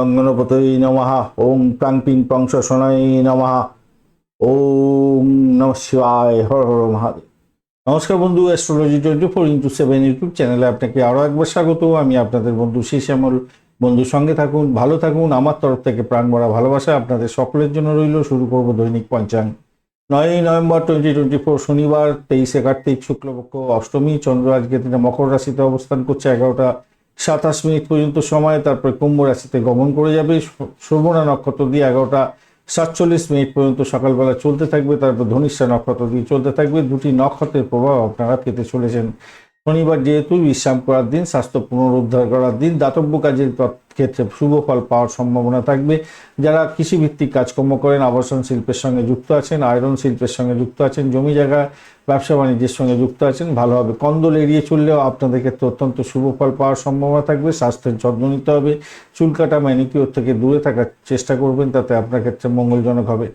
গঙ্গনপতই নমঃ। ওম প্রাং ping pong শোনাই নমঃ। ওম নম শিবায়। হর হর মহাদেব। নমস্কার বন্ধু astrology twenty four into seven YouTube চ্যানেলে আপনাকে আরও একবার স্বাগত। আমি আপনাদের বন্ধু শ্যামল বন্ধুর সঙ্গে থাকুন, ভালো থাকুন। আমার তরফ থেকে প্রাণ ভরা ভালোবাসা আপনাদের সকলের জন্য রইল। শুরু করব দৈনিক পঞ্চাঙ্গ। নয়ই নভেম্বর টোয়েন্টি টোয়েন্টি ফোর শনিবার, তেইশে কার্তিক, শুক্লপক্ষ, অষ্টমী, চন্দ্র আজকে দিনে মকর রাশিতে অবস্থান করছে এগারোটা। সাতাশ মিনিট পর্যন্ত সময়, তারপরে কুম্ভ রাশিতে গমন করে যাবে। শ্রবণা নক্ষত্র দিয়ে এগারোটা সাতচল্লিশ মিনিট পর্যন্ত সকালবেলা চলতে থাকবে, তারপর ধনিষ্ঠা নক্ষত্র দিয়ে চলতে থাকবে। দুটি নক্ষত্রের প্রভাব আপনারা পেতে চলেছেন। শনিবার যেহেতু বিশ্রাম করার দিন, স্বাস্থ্য পুনরুদ্ধার করার দিন, দাতব্য কাজের ক্ষেত্রে শুভ ফল পাওয়ার সম্ভাবনা থাকবে। যারা কৃষিভিত্তিক কাজকর্ম করেন, আবাসন শিল্পের সঙ্গে যুক্ত আছেন, আয়রন শিল্পের সঙ্গে যুক্ত আছেন, জমি জায়গা, ব্যবসা বাণিজ্যের সঙ্গে যুক্ত আছেন, ভালোভাবে কন্দল এড়িয়ে চললেও আপনাদের ক্ষেত্রে অত্যন্ত শুভ ফল পাওয়ার সম্ভাবনা থাকবে। স্বাস্থ্যের যত্ন নিতে হবে। চুল কাটা ম্যানিকিওর থেকে দূরে থাকার চেষ্টা করবেন, তাতে আপনার ক্ষেত্রে মঙ্গলজনক হবে।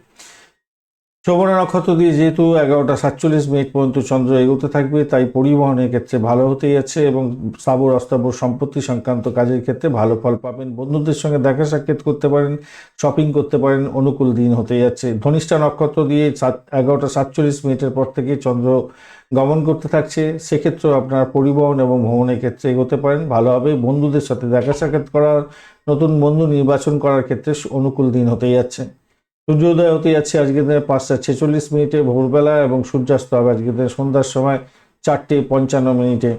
শ্রবণ নক্ষত্র দিয়ে যেহেতু এগারোটা সাতচল্লিশ মিনিট পর্যন্ত চন্দ্র এগোতে থাকবে, তাই পরিবহনের ক্ষেত্রে ভালো হতেই যাচ্ছে এবং স্থাবর অস্থাবর সম্পত্তি সংক্রান্ত কাজের ক্ষেত্রে ভালো ফল পাবেন। বন্ধুদের সঙ্গে দেখা সাক্ষাৎ করতে পারেন শপিং করতে পারেন, অনুকূল দিন হতে যাচ্ছে। ধনিষ্ঠা নক্ষত্র দিয়ে সাত, এগারোটা সাতচল্লিশ মিনিটের পর থেকে চন্দ্র গমন করতে থাকছে। সেক্ষেত্রেও আপনার পরিবহন এবং ভ্রমণের ক্ষেত্রে এগোতে পারেন ভালোভাবে বন্ধুদের সাথে দেখা সাক্ষাৎ করার, নতুন বন্ধু নির্বাচন করার ক্ষেত্রে অনুকূল দিন হতে যাচ্ছে। সূর্যোদয় হতে যাচ্ছে আজকের দিনে পাঁচটা ছেচল্লিশ মিনিটে ভোরবেলা এবং সূর্যাস্ত হবে আজকের দিনে সন্ধ্যার সময় চারটে পঞ্চান্ন মিনিটে।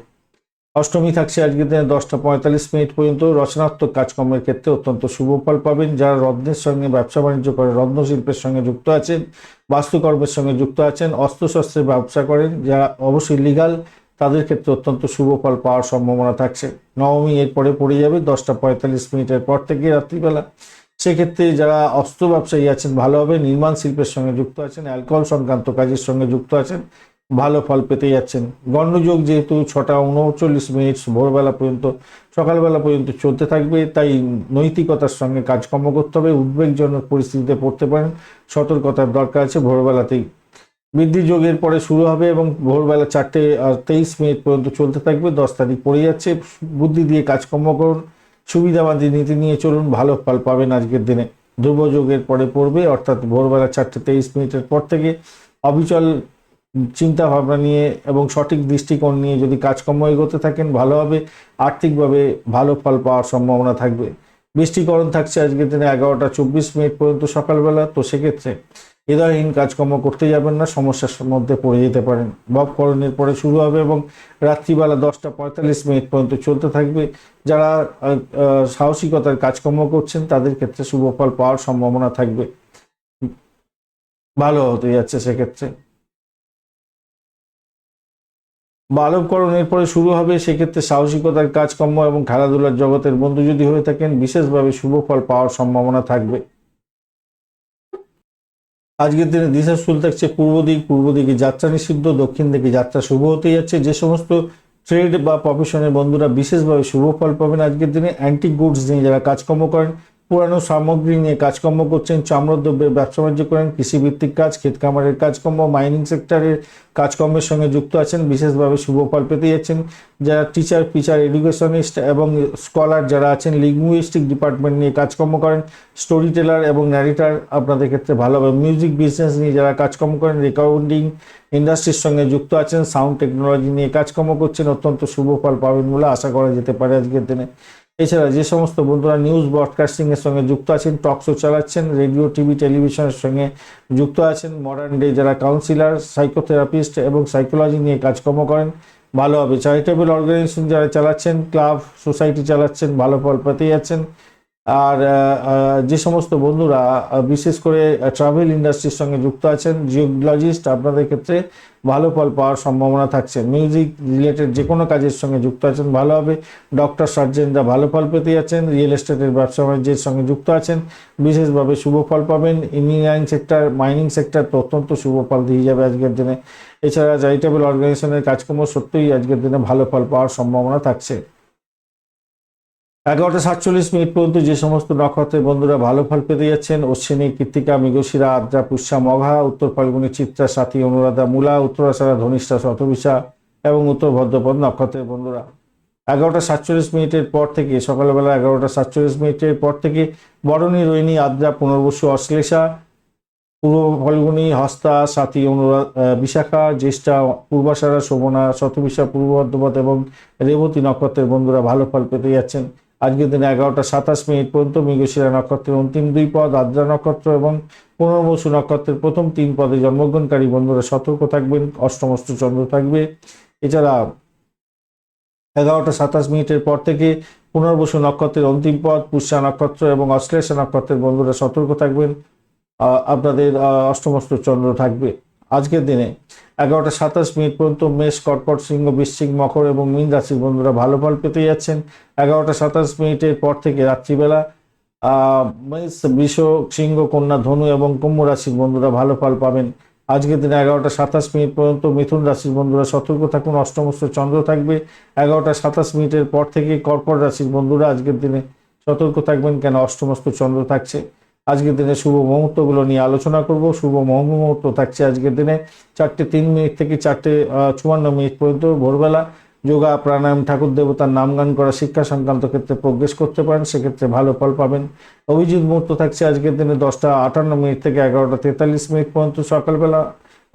অষ্টমী থাকছে আজকের দিনে দশটা পঁয়তাল্লিশ মিনিট পর্যন্ত। রচনাত্মক কাজকর্মের ক্ষেত্রে অত্যন্ত শুভ ফল পাবেন। যারা রত্নের সঙ্গে ব্যবসা বাণিজ্য করে রত্নশিল্পের সঙ্গে যুক্ত আছেন, বাস্তুকর্মের সঙ্গে যুক্ত আছেন অস্ত্রশস্ত্রের ব্যবসা করেন, যারা অবশ্যই লিগাল তাদের ক্ষেত্রে অত্যন্ত শুভ ফল পাওয়ার সম্ভাবনা থাকছে। নবমী এরপরে পড়ে যাবে দশটা পঁয়তাল্লিশ মিনিটের পর থেকে রাত্রিবেলা। সেক্ষেত্রে যারা অস্ত্র ব্যবসায়ী আছেন, ভালোভাবে নির্মাণ শিল্পের সঙ্গে যুক্ত আছেন, অ্যালকোহল সংক্রান্ত কাজের সঙ্গে যুক্ত আছেন, ভালো ফল পেতে যাচ্ছেন। গণ্ডযোগ যেহেতু ছটা উনচল্লিশ মিনিট ভোরবেলা পর্যন্ত, সকালবেলা পর্যন্ত চলতে থাকবে, তাই নৈতিকতার সঙ্গে কাজকর্ম করতে হবে, উদ্বেগজনক পরিস্থিতিতে পড়তে পারেন, সতর্কতার দরকার আছে ভোরবেলাতেই। বৃদ্ধি যোগের পরে শুরু হবে এবং ভোরবেলা চারটে তেইশ মিনিট পর্যন্ত চলতে থাকবে, দশ তারিখ পড়ে যাচ্ছে, বুদ্ধি দিয়ে কাজকর্ম করুন সুবিধাবাদী নীতি নিয়ে চলুন, ভালো ফল পাবেন আজকের দিনে। ধ্রুবযোগের পরে পড়বে, অর্থাৎ ভোরবেলা চারটে তেইশ মিনিটের পর থেকে অবিচল চিন্তা ভাবনা নিয়ে এবং সঠিক দৃষ্টিকোণ নিয়ে যদি কাজকর্ম এগোতে থাকেন ভালোভাবে আর্থিকভাবে ভালো ফল পাওয়ার সম্ভাবনা থাকবে। বৃষ্টিকরণ থাকছে আজকের দিনে এগারোটা চব্বিশ মিনিট পর্যন্ত সকালবেলা, তো সেক্ষেত্রে হৃদয়হীন কাজকর্ম করতে যাবেন না, সমস্যার মধ্যে পড়ে যেতে পারেন। ববকরণের পরে শুরু হবে এবং রাত্রিবেলা দশটা পঁয়তাল্লিশ মিনিট পর্যন্ত চলতে থাকবে। যারা সাহসিকতার কাজকর্ম করছেন, তাদের ক্ষেত্রে শুভ ফল পাওয়ার সম্ভাবনা থাকবে। ভালো হতে যাচ্ছে সেক্ষেত্রে। বালবকরণের পরে শুরু হবে সেক্ষেত্রে সাহসিকতার কাজকর্ম এবং খেলাধুলার জগতের বন্ধু যদি হয়ে থাকেন, বিশেষভাবে শুভ ফল পাওয়ার সম্ভাবনা থাকবে। আজকের দিনে দিশা শুরু থাকছে পূর্ব দিক, পূর্ব দিকে যাত্রা নিষিদ্ধ, দক্ষিণ দিকে যাত্রা শুভ হতে যাচ্ছে। যে সমস্ত ট্রেড বা প্রফেশনের বন্ধুরা বিশেষভাবে শুভ ফল পাবেন আজকের দিনে। অ্যান্টি গুডস নিয়ে যারা কাজকর্ম করেন পুরানো সামগ্রী নিয়ে কাজকর্ম করছেন চামড়াদ্রব্যের ব্যবসা বাণিজ্য করেন, কৃষিভিত্তিক কাজ, ক্ষেত খামারের কাজকর্ম মাইনিং সেক্টরের কাজকর্মের সঙ্গে যুক্ত আছেন, বিশেষভাবে শুভ ফল পেতে যাচ্ছেন। যারা টিচার ফিচার এডুকেশনিস্ট এবং স্কলার যারা আছেন লিঙ্গুইস্টিক ডিপার্টমেন্ট নিয়ে কাজকর্ম করেন স্টোরি টেলার এবং ন্যারেটার আপনাদের ক্ষেত্রে ভালোভাবে মিউজিক বিজনেস নিয়ে যারা কাজকর্ম করেন রেকর্ডিং ইন্ডাস্ট্রির সঙ্গে যুক্ত আছেন সাউন্ড টেকনোলজি নিয়ে কাজকর্ম করছেন, অত্যন্ত শুভ ফল পাবেন বলে আশা করা যেতে পারে আজকের দিনে। এছাড়া যে সমস্ত বন্ধুরা নিউজ ব্রডকাস্টিং এর সঙ্গে যুক্ত আছেন টক শো চালাচ্ছেন রেডিও টিভি টেলিভিশনের সঙ্গে যুক্ত আছেন মডার্ন ডে যারা কাউন্সিলার সাইকোথেরাপিস্ট এবং সাইকোলজি নিয়ে কাজকর্ম করেন, ভালো হবে। চ্যারিটেবল অর্গানাইজেশন যারা চালাচ্ছেন ক্লাব সোসাইটি চালাচ্ছেন, ভালো ফল পেতে যাচ্ছেন। আর যে সমস্ত বন্ধুরা বিশেষ করে ট্রাভেল ইন্ডাস্ট্রির সঙ্গে যুক্ত আছেন জিওলজিস্ট আপনাদের ক্ষেত্রে ভালো ফল পাওয়ার সম্ভাবনা থাকছে। মিউজিক রিলেটেড যে কোনো কাজের সঙ্গে যুক্ত আছেন, ভালো হবে। ডক্টর সার্জেনরা ভালো ফল পেতে যাচ্ছেন রিয়েল এস্টেটের ব্যবসা বাণিজ্যের সঙ্গে যুক্ত আছেন, বিশেষভাবে শুভ ফল পাবেন। ইঞ্জিনিয়ারিং সেক্টর মাইনিং সেক্টর অত্যন্ত শুভ ফল দিয়ে যাবে আজকের দিনে। এছাড়া চ্যারিটেবল অর্গানাইজেশনের কাজকর্ম সত্যিই আজকের দিনে ভালো ফল পাওয়ার সম্ভাবনা থাকছে। এগারোটা সাতচল্লিশ মিনিট পর্যন্ত যে সমস্ত নক্ষত্রের বন্ধুরা ভালো ফল পেতে যাচ্ছেন, অশ্বিনী, কৃত্তিকা, মৃগশিরা, আদ্রা, পুষ্যা, মঘা, উত্তর ফাল্গুনী, চিত্রা, সাথী, অনুরাধা, মূলা, উত্তরাশারা, ধনিষ্ঠা শতবিশা এবং উত্তর ভদ্রপদ নক্ষত্রের বন্ধুরা। এগারোটা সাতচল্লিশ মিনিটের পর থেকে, সকালবেলা এগারোটা সাতচল্লিশ মিনিটের পর থেকে, বরণী, রোহিণী, আদ্রা, পুনর্বসু, অশ্লেষা, পূর্ব ফলগুনি, হস্তা, সাথী অনুরাধ বিশাখা, জ্যেষ্ঠা, পূর্বাশারা, শোভনা শতবিশা পূর্ব বর্ধমান এবং রেবতী নক্ষত্রের বন্ধুরা ভালো ফল পেতে যাচ্ছেন। আজকের দিনে এগারোটা সাতাশ মিনিট পর্যন্ত মৃগশিরা নক্ষত্রের অন্তিম দুই পদ, আদ্রা নক্ষত্র এবং পুনর্বসু নক্ষত্রের প্রথম তিন পদে জন্মগ্রহণকারী বন্ধুরা সতর্ক থাকবেন, অষ্টমস্ত চন্দ্র থাকবে। এছাড়া এগারোটা সাতাশ মিনিটের পর থেকে পুনর্বসু নক্ষত্রের অন্তিম পদ, পুষ্যা নক্ষত্র এবং অশ্লেষা নক্ষত্রের বন্ধুরা সতর্ক থাকবেন। আপনাদের অষ্টমস্ত চন্দ্র থাকবে। আজকের দিনে এগারোটা সাতাশ মিনিট পর্যন্ত মেষ, কর্কট সিংহ বৃশ্চিক, মকর এবং মীন রাশির বন্ধুরা ভালো ফল পেতে যাচ্ছেন। এগারোটা সাতাশ মিনিটের পর থেকে রাত্রিবেলা মেষ বৃষ সিংহ কন্যা, ধনু এবং কুম্ভ রাশির বন্ধুরা ভালো ফল পাবেন। আজকের দিনে এগারোটা সাতাশ মিনিট পর্যন্ত মিথুন রাশির বন্ধুরা সতর্ক থাকুন অষ্টমস্ত চন্দ্র থাকবে। এগারোটা সাতাশ মিনিটের পর থেকে কর্কট রাশির বন্ধুরা আজকের দিনে সতর্ক থাকবেন কেন? অষ্টমস্ত চন্দ্র থাকছে। আজকের দিনে শুভ মুহূর্তগুলো নিয়ে আলোচনা করব। শুভ মুহূর্ত থাকছে আজকের দিনে চারটে তিন মিনিট থেকে চারটে চুয়ান্ন মিনিট পর্যন্ত ভোরবেলা। যোগা, প্রাণায়াম, ঠাকুর দেবতার নাম গান করা, শিক্ষা সংক্রান্ত ক্ষেত্রে প্রোগ্রেস করতে পারেন, সেক্ষেত্রে ভালো ফল পাবেন। অভিজিৎ মুহূর্ত থাকছে আজকের দিনে দশটা আটান্ন মিনিট থেকে এগারোটা তেতাল্লিশ মিনিট পর্যন্ত সকালবেলা।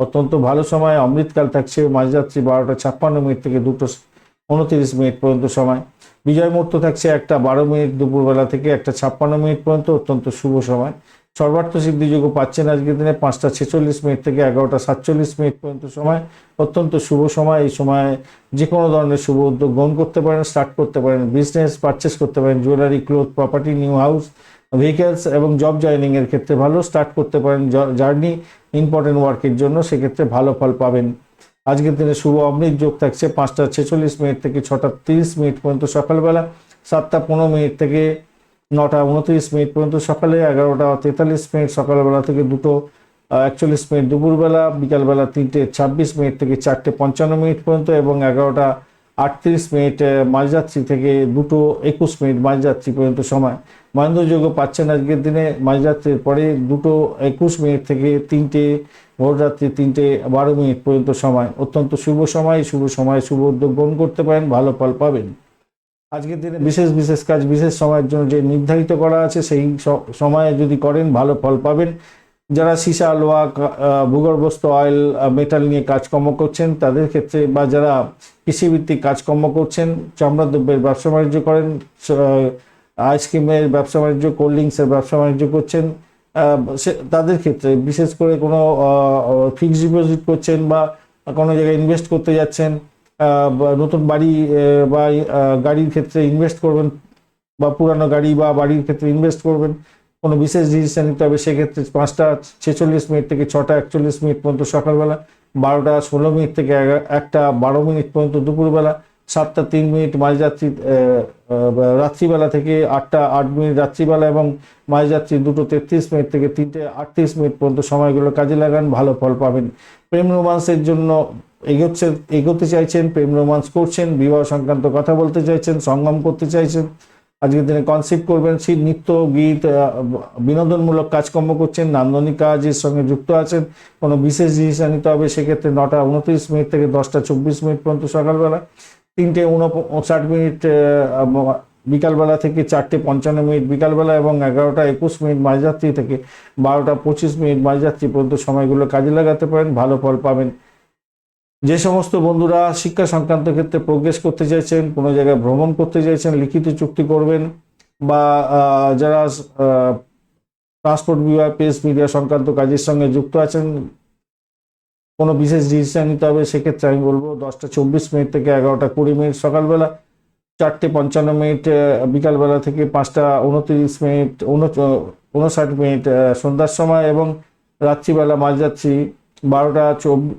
অত্যন্ত ভালো সময়। অমৃতকাল থাকছে, মাঝরাত্রি বারোটা ছাপ্পান্ন মিনিট থেকে দুটো উনত্রিশ মিনিট পর্যন্ত সময়। বিজয় মুহূর্ত থাকছে একটা বারো মিনিট দুপুরবেলা থেকে একটা ছাপ্পান্ন মিনিট পর্যন্ত অত্যন্ত শুভ সময়। সর্বার্থ সিদ্ধিযোগ্য পাচ্ছেন আজকের দিনে পাঁচটা ছেচল্লিশ মিনিট থেকে এগারোটা সাতচল্লিশ মিনিট পর্যন্ত সময়। অত্যন্ত শুভ সময়। এই সময় যে কোনো ধরনের শুভ উদ্যোগ গ্রহণ করতে পারেন, স্টার্ট করতে পারেন, বিজনেস পারচেস করতে পারেন, jewellery, cloth, property, new house, vehicles এবং জব জয়নিং এর ক্ষেত্রে ভালো, স্টার্ট করতে পারেন জার্নি, ইম্পর্টেন্ট ওয়ার্কের জন্য সেক্ষেত্রে ভালো ফল পাবেন। আজকের দিনে শুভ অমৃত যোগ থাকছে পাঁচটা ছেচল্লিশ মিনিট থেকে ছটা তিরিশ মিনিট পর্যন্ত সকালবেলা সাতটা পনেরো মিনিট থেকে নটা উনত্রিশ মিনিট পর্যন্ত সকালে এগারোটা তেতাল্লিশ মিনিট সকালবেলা থেকে দুটো একচল্লিশ মিনিট দুপুরবেলা বিকালবেলা তিনটে ছাব্বিশ মিনিট থেকে চারটে পঞ্চান্ন মিনিট পর্যন্ত এবং এগারোটা আটত্রিশ মিনিট আহ, মাঝরাত্রি থেকে দুটো একুশ মিনিট মাঝরাত্রি পর্যন্ত সময়। মহেন্দ্রযোগ্য পাচ্ছেন আজকের দিনে মাঝরাত্রির পরে দুটো একুশ মিনিট থেকে তিনটে ভোররাত্রি তিনটে বারো মিনিট পর্যন্ত সময়, অত্যন্ত শুভ সময় শুভ সময়, শুভ উদ্যোগ গ্রহণ করতে পারেন, ভালো ফল পাবেন। আজকের দিনে বিশেষ বিশেষ কাজ, বিশেষ সময়ের জন্য যে নির্ধারিত করা আছে, সেই সময়ে যদি করেন, ভালো ফল পাবেন। যারা সীসা কা- ভূগর্ভস্থ অয়েল মেটাল নিয়ে কাজকর্ম করছেন, তাদের ক্ষেত্রে বা যারা কৃষিভিত্তিক কাজকর্ম করছেন, চামড়া দ্রব্যের ব্যবসা বাণিজ্য করেন আইসক্রিমের ব্যবসা বাণিজ্য, কোল্ড ড্রিঙ্কসের ব্যবসা বাণিজ্য করছেন তাদের ক্ষেত্রে, বিশেষ করে কোনো ফিক্সড ডিপোজিট করছেন বা কোনো জায়গায় ইনভেস্ট করতে যাচ্ছেন নতুন বাড়ি বা গাড়ির ক্ষেত্রে ইনভেস্ট করবেন, বা পুরানো গাড়ি বা বাড়ির ক্ষেত্রে ইনভেস্ট করবেন, কোনো বিশেষ ডিসিশন নিতে হবে, সেক্ষেত্রে পাঁচটা ছেচল্লিশ মিনিট থেকে ছটা একচল্লিশ মিনিট পর্যন্ত সকালবেলা, বারোটা ষোলো মিনিট থেকে একটা বারো মিনিট পর্যন্ত দুপুরবেলা সাতটা তিন মিনিট মাঝরাত্রি রাত্রিবেলা থেকে আটটা আট মিনিট রাত্রিবেলা এবং মাঝরাত্রি দুটো তেত্রিশ মিনিট থেকে তিনটে আটত্রিশ মিনিট পর্যন্ত সময়গুলো কাজে লাগান, ভালো ফল পাবেন। প্রেম রোমান্সের জন্য এগোচ্ছে, এগোতে চাইছেন, প্রেম রোমান্স করছেন, বিবাহ সংক্রান্ত কথা বলতে চাইছেন, সঙ্গম করতে চাইছেন। আজকের দিনে কনসেপ্ট করবেন সেই নৃত্য, গীত বিনোদনমূলক কাজকর্ম করছেন, নান্দনিক কাজের সঙ্গে যুক্ত আছেন। কোনো বিশেষ জিনিস নিতে হবে, সেক্ষেত্রে নটা উনত্রিশ মিনিট থেকে দশটা চব্বিশ মিনিট পর্যন্ত সকালবেলা। তিনটে উনষাট মিনিট বিকালবেলা থেকে চারটে পঞ্চান্ন মিনিট বিকালবেলা এবং এগারোটা একুশ মিনিট মাঝরাত্রি থেকে বারোটা পঁচিশ মিনিট মাঝরাত্রি পর্যন্ত সময়গুলো কাজে লাগাতে পারেন, ভালো ফল পাবেন। যে সমস্ত বন্ধুরা শিক্ষা সংক্রান্ত ক্ষেত্রে প্রোগ্রেস করতে চাইছেন, কোনো জায়গায় ভ্রমণ করতে চাইছেন, লিখিত চুক্তি করবেন বা যারা ট্রান্সপোর্ট বিভাগ প্রেস মিডিয়া সংক্রান্ত কাজের সঙ্গে যুক্ত আছেন কোনো বিশেষ ডিসিশন নিতে হবে, সেক্ষেত্রে আমি বলব দশটা চব্বিশ মিনিট থেকে এগারোটা কুড়ি মিনিট সকালবেলা, চারটে পঞ্চান্ন মিনিট বিকালবেলা থেকে পাঁচটা উনত্রিশ মিনিট উনষাট মিনিট সন্ধ্যার সময় এবং রাত্রিবেলা মাঝরাত্রি বারোটা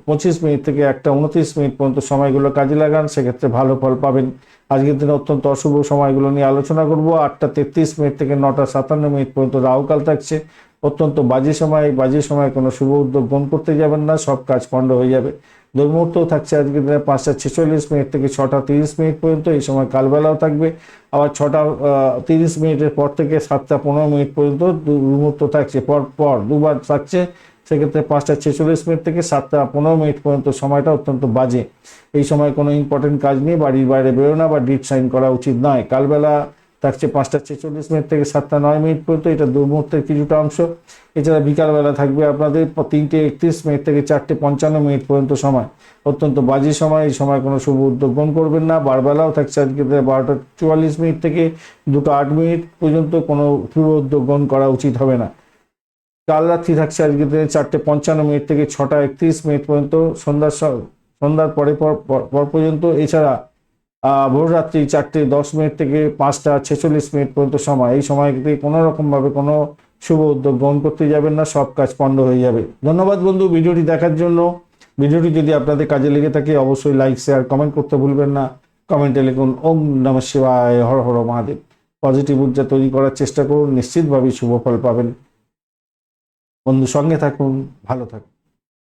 পঁচিশ মিনিট থেকে একটা উনত্রিশ মিনিট পর্যন্ত সময়গুলো কাজে লাগান, সেক্ষেত্রে ভালো ফল পাবেন। আজকের দিনে অত্যন্ত অশুভ সময়গুলো নিয়ে আলোচনা করব। আটটা তেত্রিশ মিনিট থেকে নটা সাতান্ন মিনিট পর্যন্ত রাহুকাল থাকছে। অত্যন্ত বাজে সময় বাজে সময় কোনো শুভ উদ্যোগ গ্রহণ করতে যাবেন না, সব কাজ পণ্ড হয়ে যাবে। দুর্মুহূর্তও থাকছে আজকে দিনে পাঁচটা ছেচল্লিশ মিনিট থেকে ছটা তিরিশ মিনিট পর্যন্ত, এই সময় কালবেলাও থাকবে। আবার ছটা তিরিশ মিনিটের পর থেকে সাতটা পনেরো মিনিট পর্যন্ত দুর্মুহূর্ত থাকছে। পর পর, দুবার থাকছে, সেক্ষেত্রে পাঁচটা ছেচল্লিশ মিনিট থেকে সাতটা পনেরো মিনিট পর্যন্ত সময়টা অত্যন্ত বাজে। এই সময় কোনো ইম্পর্টেন্ট কাজ নিয়ে বাড়ির বাইরে বেরোনা বা ডিট সাইন করা উচিত নয়। কালবেলা থাকছে পাঁচটা ছেচল্লিশ মিনিট থেকে সাতটা নয় মিনিট পর্যন্ত, এটা দুর্মুহূর্তের কিছুটা অংশ। এছাড়া বিকালবেলা থাকবে আপনাদের তিনটে একত্রিশ মিনিট থেকে চারটে পঞ্চান্ন মিনিট পর্যন্ত সময়। অত্যন্ত বাজে সময়, এই সময় কোনো শুভ উদ্যোগ গ্রহণ করবেন না। বারবেলাও থাকছে আজকে বারোটা চুয়াল্লিশ মিনিট থেকে দুটো আট মিনিট পর্যন্ত কোনো শুভ উদ্যোগ গ্রহণ করা উচিত হবে না। কাল রাত্রি থাকছে আজকে দিনে চারটে পঞ্চান্ন মিনিট থেকে ছটা একত্রিশ মিনিট পর্যন্ত। সন্ধ্যার সন্ধ্যার পরে পর পর- পর পর্যন্ত। এছাড়া ভোররাত্রি চারটে দশ মিনিট থেকে পাঁচটা ছেচল্লিশ মিনিট পর্যন্ত সময়। এই সময়তে কোনো রকমভাবে কোনো শুভ উদ্যোগ গ্রহণ করতে যাবেন না, সব কাজ পণ্ড হয়ে যাবে। ধন্যবাদ বন্ধু, ভিডিওটি দেখার জন্য। ভিডিওটি যদি আপনাদের কাজে লেগে থাকে, অবশ্যই লাইক শেয়ার কমেন্ট করতে ভুলবেন না। কমেন্টে লিখুন, ওম নম শিবায়, হর হর মহাদেব। পজিটিভ ঊর্জা তৈরি করার চেষ্টা করুন, নিশ্চিতভাবেই শুভ ফল পাবেন। বন্ধু, সঙ্গে থাকুন, ভালো থাকুন।